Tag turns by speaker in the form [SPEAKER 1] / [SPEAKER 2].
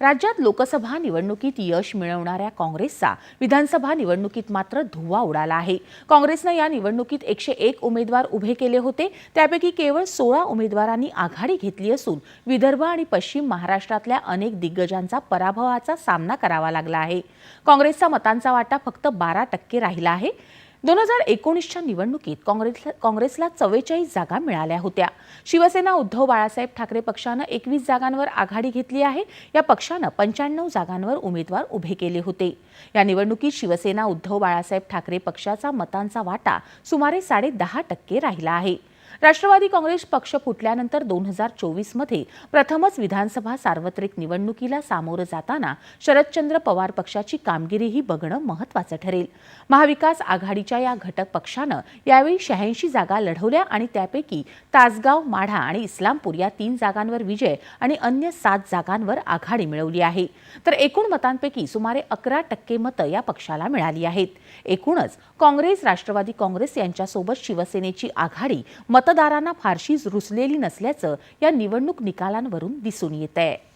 [SPEAKER 1] राज्यात लोकसभा निवडणुकीत यश मिळवणाऱ्या काँग्रेसचा विधानसभा निवडणुकीत मात्र धुव्वा उडाला आहे. काँग्रेसनं या निवडणुकीत एकशे एक उमेदवार उभे केले होते. त्यापैकी केवळ सोळा उमेदवारांनी आघाडी घेतली असून विदर्भ आणि पश्चिम महाराष्ट्रातल्या अनेक दिग्गजांचा पराभवाचा सामना करावा लागला आहे. काँग्रेसचा मतांचा वाटा फक्त बारा टक्के राहिला आहे. दोन हजार एकोणीसच्या निवडणुकीत काँग्रेसला काँग्रेसला चव्वेचाळीस जागा मिळाल्या होत्या. शिवसेना उद्धव बाळासाहेब ठाकरे पक्षानं एकवीस जागांवर आघाडी घेतली आहे. या पक्षानं पंच्याण्णव जागांवर उमेदवार उभे केले होते. या निवडणुकीत शिवसेना उद्धव बाळासाहेब ठाकरे पक्षाचा मतांचा वाटा सुमारे साडे दहा टक्के राहिला आहे. राष्ट्रवादी काँग्रेस पक्ष फुटल्यानंतर दोन हजार चोवीसमध्ये प्रथमच विधानसभा सार्वत्रिक निवडणुकीला सामोरं जाताना शरदचंद्र पवार पक्षाची कामगिरीही बघणं महत्वाचं ठरेल. महाविकास आघाडीच्या या घटक पक्षानं यावेळी शहाऐंशी जागा लढवल्या आणि त्यापैकी तासगाव माढा आणि इस्लामपूर या तीन जागांवर विजय आणि अन्य सात जागांवर आघाडी मिळवली आहे. तर एकूण मतांपैकी सुमारे अकरा टक्के मतं या पक्षाला मिळाली आहेत. एकूणच काँग्रेस राष्ट्रवादी काँग्रेस यांच्यासोबत शिवसेनेची आघाडी मतदारांना फारशी रुचलेली नसल्याचं या निवडणूक निकालांवरून दिसून येत आहे